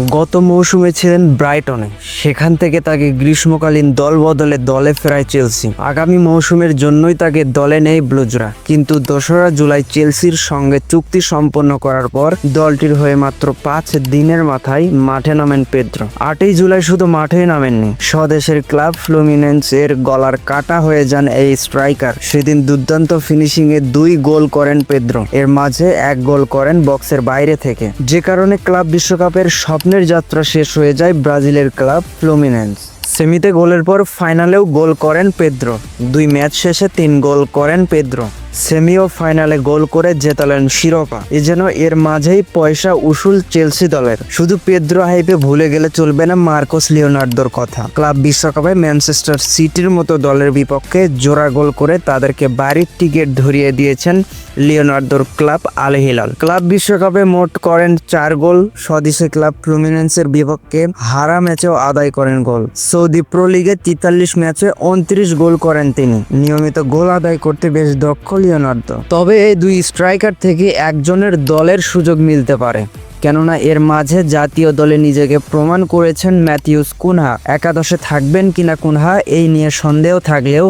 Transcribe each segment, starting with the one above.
গত মৌসুমে ছিলেন ব্রাইটনে। সেখান থেকে তাকে গ্রীষ্মকালীন দল বদলে দলে ফেরায় চেলসি। আগামী মৌসুমের জন্যই তাকে দলে নেই ব্লুজরা। কিন্তু দোসরা জুলাই চেলসির সঙ্গে চুক্তি সম্পন্ন করার পর দলটির হয়ে মাত্র পাঁচ দিনের মাথায় মাঠে নামেন পেদ্র। আটই জুলাই শুধু মাঠেই নামেননি, স্বদেশের ক্লাব ফ্লুমিনেন্স এর গলার কাটা হয়ে যান এই স্ট্রাইকার। সেদিন দুর্দান্ত ফিনিশিং এ দুই গোল করেন পেদ্রো। এর মাঝে এক গোল করেন বক্সের বাইরে থেকে। যে কারণে ক্লাব বিশ্বকাপের স্বপ্নের যাত্রা শেষ হয়ে যায় ব্রাজিলের ক্লাব ফ্লুমিনেন্স। সেমিতে গোলের পর ফাইনালেও গোল করেন পেদ্রো। দুই ম্যাচ শেষে তিন গোল করেন পেদ্রো। সেমি ও ফাইনালে গোল করে জেতালেন শিরোপা। এ যেন এর মাঝেই পয়সা উসুল চেলসি দলের। শুধু পেদ্রো হাইপে ভুলে গেলে চলবে না মার্কোস লিওনার্দোর কথা। ক্লাব বিশ্বকাপে ম্যানচেস্টার সিটির মতো দলের বিপক্ষে জোড়া গোল করে তাদেরকে বাড়ির টিকিট ধরিয়ে দিয়েছেন লিওনার্দোর ক্লাব আল হিলাল। ক্লাব বিশ্বকাপে মোট করেন চার গোল। স্বদেশি ক্লাব ফ্লুমিনেন্সের বিপক্ষে হারা ম্যাচেও আদায় করেন গোল। সৌদি প্রো লিগে তেতাল্লিশ ম্যাচে উনত্রিশ গোল করেন তিনি। নিয়মিত গোল আদায় করতে বেশ দক্ষ লিওনার্দো। তবে এই দুই স্ট্রাইকার থেকে একজনের দলের সুযোগ মিলতে পারে। কেননা এর মাঝে জাতীয় দলে নিজেকে প্রমাণ করেছেন ম্যাথিউস কুনহা। একাদশে থাকবেন কিনা কুনহা, এই নিয়ে সন্দেহ থাকলেও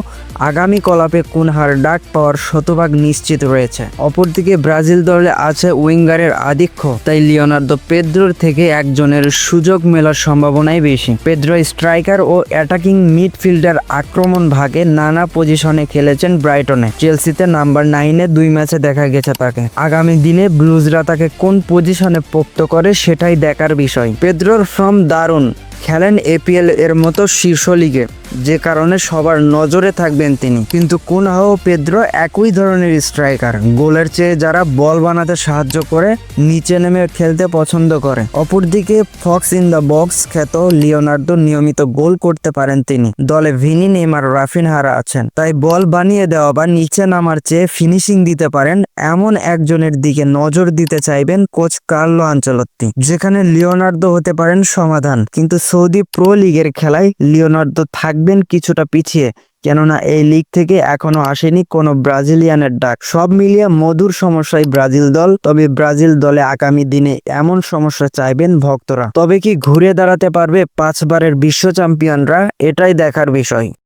আগামী কলাপে কুনহার ডাক পাওয়ার শতভাগ নিশ্চিত রয়েছে। অপরদিকে ব্রাজিল দলে আছে উইঙ্গারের আধিক্য, তাই লিওনার্দো পেদ্রোর থেকে একজনের সুযোগ মেলার সম্ভাবনাই বেশি। পেদ্রো স্ট্রাইকার ও অ্যাটাকিং মিডফিল্ডার আক্রমণ ভাগে নানা পজিশনে খেলেছেন ব্রাইটনে। চেলসিতে নাম্বার নাইনে দুই ম্যাচে দেখা গেছে তাকে। আগামী দিনে ব্লুজরা তাকে কোন পজিশনে পোক্ত করে সেটাই দেখার বিষয়। পেদ্রোর ফর্ম দারুণ, খেলেন এপিএল এর মতো শীর্ষ লিগে, যে কারণে সবার নজরে থাকবেন তিনি। কিন্তু কুনহা ও পেদ্রো একই ধরনের স্ট্রাইকার, গোলের চেয়ে যারা বল বানাতে সাহায্য করে, নিচে নেমে খেলতে পছন্দ করে। অপরদিকে ফক্স ইন দ্য বক্স খ্যাত লিওনার্দো নিয়মিত গোল করতে পারেন তিনি। দলে ভিনি, নেইমার, রাফিনহারা আছেন। তাই বল বানিয়ে দেওয়া বা নিচে নামার চেয়ে ফিনিশিং দিতে পারেন এমন একজনের দিকে নজর দিতে চাইবেন কোচ কার্লো আঞ্চলত্তি, যেখানে লিওনার্দো হতে পারেন সমাধান। কিন্তু সৌদি প্রো লিগের খেলায় লিওনার্দো থাকবেন কিছুটা পিছিয়ে, কেননা এই লিগ থেকে এখনও আসেনি কোনো ব্রাজিলিয়ানের ডাক। সব মিলিয়ে মধুর সমস্যায় ব্রাজিল দল, তবে ব্রাজিল দলে আগামী দিনে এমন সমস্যা চাইবেন ভক্তরা। তবে কি ঘুরে দাঁড়াতে পারবে পাঁচবারের বিশ্ব চ্যাম্পিয়নরা? এটাই দেখার বিষয়।